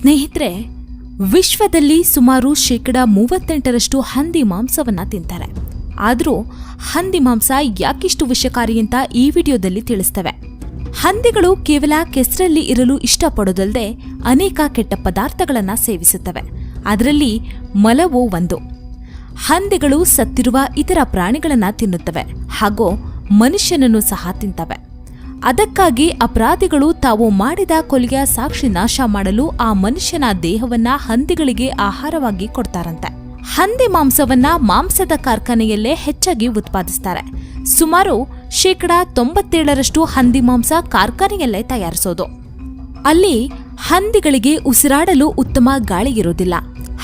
ಸ್ನೇಹಿತರೆ, ವಿಶ್ವದಲ್ಲಿ ಸುಮಾರು ಶೇಕಡ ಮೂವತ್ತೆಂಟರಷ್ಟು ಹಂದಿ ಮಾಂಸವನ್ನು ತಿಂತಾರೆ. ಆದರೂ ಹಂದಿ ಮಾಂಸ ಯಾಕಿಷ್ಟು ವಿಷಕಾರಿ ಅಂತ ಈ ವಿಡಿಯೋದಲ್ಲಿ ತಿಳಿಸ್ತವೆ. ಹಂದಿಗಳು ಕೇವಲ ಕೆಸರಲ್ಲಿ ಇರಲು ಇಷ್ಟಪಡೋದಲ್ಲದೆ ಅನೇಕ ಕೆಟ್ಟ ಪದಾರ್ಥಗಳನ್ನು ಸೇವಿಸುತ್ತವೆ. ಅದರಲ್ಲಿ ಮಲವೂ ಒಂದು. ಹಂದಿಗಳು ಸತ್ತಿರುವ ಇತರ ಪ್ರಾಣಿಗಳನ್ನು ತಿನ್ನುತ್ತವೆ. ಹಾಗೂ ಮನುಷ್ಯನನ್ನು ಸಹ ತಿಂತವೆ. ಅದಕ್ಕಾಗಿ ಅಪರಾಧಿಗಳು ತಾವು ಮಾಡಿದ ಕೊಲೆಯ ಸಾಕ್ಷಿ ನಾಶ ಮಾಡಲು ಆ ಮನುಷ್ಯನ ದೇಹವನ್ನ ಹಂದಿಗಳಿಗೆ ಆಹಾರವಾಗಿ ಕೊಡ್ತಾರಂತೆ. ಹಂದಿ ಮಾಂಸವನ್ನ ಮಾಂಸದ ಕಾರ್ಖಾನೆಯಲ್ಲೇ ಹೆಚ್ಚಾಗಿ ಉತ್ಪಾದಿಸ್ತಾರೆ. ಸುಮಾರು ಶೇಕಡ ತೊಂಬತ್ತೇಳರಷ್ಟು ಹಂದಿ ಮಾಂಸ ಕಾರ್ಖಾನೆಯಲ್ಲೇ ತಯಾರಿಸೋದು. ಅಲ್ಲಿ ಹಂದಿಗಳಿಗೆ ಉಸಿರಾಡಲು ಉತ್ತಮ ಗಾಳಿ ಇರೋದಿಲ್ಲ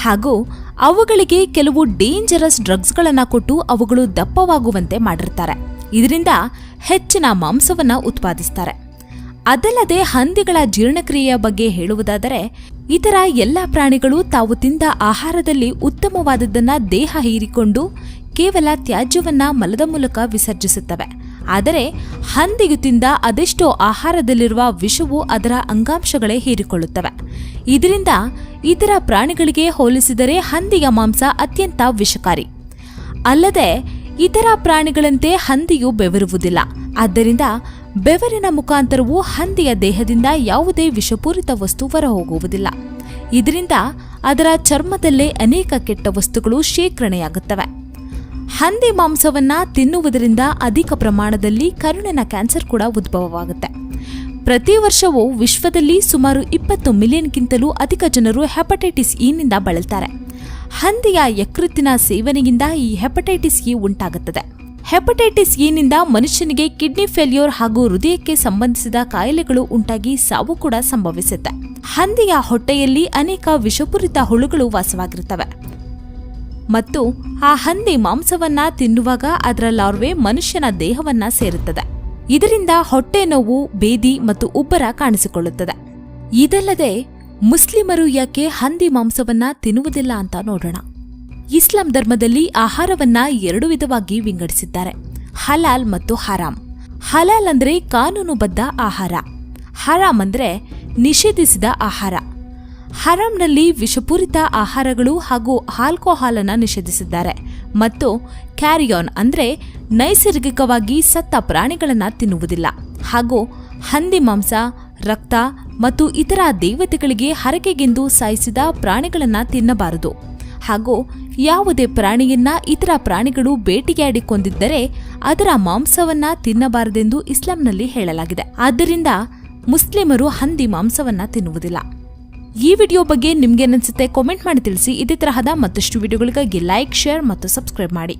ಹಾಗೂ ಅವುಗಳಿಗೆ ಕೆಲವು ಡೇಂಜರಸ್ ಡ್ರಗ್ಸ್ಗಳನ್ನು ಕೊಟ್ಟು ಅವುಗಳು ದಪ್ಪವಾಗುವಂತೆ ಮಾಡಿರ್ತಾರೆ. ಇದರಿಂದ ಹೆಚ್ಚಿನ ಮಾಂಸವನ್ನು ಉತ್ಪಾದಿಸ್ತಾರೆ. ಅದಲ್ಲದೆ ಹಂದಿಗಳ ಜೀರ್ಣಕ್ರಿಯೆಯ ಬಗ್ಗೆ ಹೇಳುವುದಾದರೆ, ಇತರ ಎಲ್ಲ ಪ್ರಾಣಿಗಳು ತಾವು ತಿಂದ ಆಹಾರದಲ್ಲಿ ಉತ್ತಮವಾದದ್ದನ್ನು ದೇಹ ಹೀರಿಕೊಂಡು ಕೇವಲ ತ್ಯಾಜ್ಯವನ್ನ ಮಲದ ಮೂಲಕ ವಿಸರ್ಜಿಸುತ್ತವೆ. ಆದರೆ ಹಂದಿಗೆ ತಿಂದ ಅದೆಷ್ಟೋ ಆಹಾರದಲ್ಲಿರುವ ವಿಷವು ಅದರ ಅಂಗಾಂಶಗಳೇ ಹೀರಿಕೊಳ್ಳುತ್ತವೆ. ಇದರಿಂದ ಇತರ ಪ್ರಾಣಿಗಳಿಗೆ ಹೋಲಿಸಿದರೆ ಹಂದಿಯ ಮಾಂಸ ಅತ್ಯಂತ ವಿಷಕಾರಿ. ಅಲ್ಲದೆ ಇತರ ಪ್ರಾಣಿಗಳಂತೆ ಹಂದಿಯು ಬೆವರುವುದಿಲ್ಲ. ಆದ್ದರಿಂದ ಬೆವರಿನ ಮುಖಾಂತರವು ಹಂದಿಯ ದೇಹದಿಂದ ಯಾವುದೇ ವಿಷಪೂರಿತ ವಸ್ತು ಹೊರಹೋಗುವುದಿಲ್ಲ. ಇದರಿಂದ ಅದರ ಚರ್ಮದಲ್ಲೇ ಅನೇಕ ಕೆಟ್ಟ ವಸ್ತುಗಳು ಶೇಖರಣೆಯಾಗುತ್ತವೆ. ಹಂದಿ ಮಾಂಸವನ್ನ ತಿನ್ನುವುದರಿಂದ ಅಧಿಕ ಪ್ರಮಾಣದಲ್ಲಿ ಕರುಣಿನ ಕ್ಯಾನ್ಸರ್ ಕೂಡ ಉದ್ಭವವಾಗುತ್ತೆ. ಪ್ರತಿ ವರ್ಷವೂ ವಿಶ್ವದಲ್ಲಿ ಸುಮಾರು ಇಪ್ಪತ್ತು ಮಿಲಿಯನ್ಗಿಂತಲೂ ಅಧಿಕ ಜನರು ಹೆಪಟೈಟಿಸ್ ಇನಿಂದ ಬಳಲ್ತಾರೆ. ಹಂದಿಯ ಯಕೃತ್ತಿನ ಸೇವನೆಯಿಂದ ಈ ಹೆಪಟೈಟಿಸ್ ಇ ಉಂಟಾಗುತ್ತದೆ. ಹೆಪಟೈಟಿಸ್ ಇನಿಂದ ಮನುಷ್ಯನಿಗೆ ಕಿಡ್ನಿ ಫೇಲ್ಯೂರ್ ಹಾಗೂ ಹೃದಯಕ್ಕೆ ಸಂಬಂಧಿಸಿದ ಕಾಯಿಲೆಗಳು ಉಂಟಾಗಿ ಸಾವು ಕೂಡ ಸಂಭವಿಸುತ್ತೆ. ಹಂದಿಯ ಹೊಟ್ಟೆಯಲ್ಲಿ ಅನೇಕ ವಿಷಪೂರಿತ ಹುಳುಗಳು ವಾಸವಾಗಿರುತ್ತವೆ. ಮತ್ತು ಆ ಹಂದಿ ಮಾಂಸವನ್ನ ತಿನ್ನುವಾಗ ಅದರ ಲಾರ್ವೆ ಮನುಷ್ಯನ ದೇಹವನ್ನ ಸೇರುತ್ತದೆ. ಇದರಿಂದ ಹೊಟ್ಟೆ ನೋವು, ಬೇದಿ ಮತ್ತು ಉಬ್ಬರ ಕಾಣಿಸಿಕೊಳ್ಳುತ್ತದೆ. ಇದಲ್ಲದೆ ಮುಸ್ಲಿಮರು ಯಾಕೆ ಹಂದಿ ಮಾಂಸವನ್ನ ತಿನ್ನುವುದಿಲ್ಲ ಅಂತ ನೋಡೋಣ. ಇಸ್ಲಾಂ ಧರ್ಮದಲ್ಲಿ ಆಹಾರವನ್ನ ಎರಡು ವಿಧವಾಗಿ ವಿಂಗಡಿಸಿದ್ದಾರೆ. ಹಲಾಲ್ ಮತ್ತು ಹರಾಮ್ ಹಲಾಲ್ ಅಂದ್ರೆ ಕಾನೂನುಬದ್ಧ ಆಹಾರ. ಹರಾಮ್ ಅಂದ್ರೆ ನಿಷೇಧಿಸಿದ ಆಹಾರ. ಹರಾಮ್ನಲ್ಲಿ ವಿಷಪೂರಿತ ಆಹಾರಗಳು ಹಾಗೂ ಆಲ್ಕೋಹಾಲ್ ಅನ್ನ ನಿಷೇಧಿಸಿದ್ದಾರೆ. ಮತ್ತು ಕ್ಯಾರಿಯಾನ್ ಅಂದ್ರೆ ನೈಸರ್ಗಿಕವಾಗಿ ಸತ್ತ ಪ್ರಾಣಿಗಳನ್ನ ತಿನ್ನುವುದಿಲ್ಲ. ಹಾಗೂ ಹಂದಿ ಮಾಂಸ ರಕ್ತ ಮತ್ತು ಇತರ ದೇವತೆಗಳಿಗೆ ಹರಕೆಗೆಂದು ಸಾಯಿಸಿದ ಪ್ರಾಣಿಗಳನ್ನು ತಿನ್ನಬಾರದು. ಹಾಗೂ ಯಾವುದೇ ಪ್ರಾಣಿಯನ್ನ ಇತರ ಪ್ರಾಣಿಗಳು ಬೇಟೆಯಾಡಿಕೊಂಡಿದ್ದರೆ ಅದರ ಮಾಂಸವನ್ನ ತಿನ್ನಬಾರದೆಂದು ಇಸ್ಲಾಂನಲ್ಲಿ ಹೇಳಲಾಗಿದೆ. ಆದ್ದರಿಂದ ಮುಸ್ಲಿಮರು ಹಂದಿ ಮಾಂಸವನ್ನ ತಿನ್ನುವುದಿಲ್ಲ. ಈ ವಿಡಿಯೋ ಬಗ್ಗೆ ನಿಮ್ಗೇನನ್ಸುತ್ತೆ ಕಾಮೆಂಟ್ ಮಾಡಿ ತಿಳಿಸಿ. ಇದೇ ತರಹದ ಮತ್ತಷ್ಟು ವಿಡಿಯೋಗಳಿಗಾಗಿ ಲೈಕ್ ಶೇರ್ ಮತ್ತು ಸಬ್ಸ್ಕ್ರೈಬ್ ಮಾಡಿ.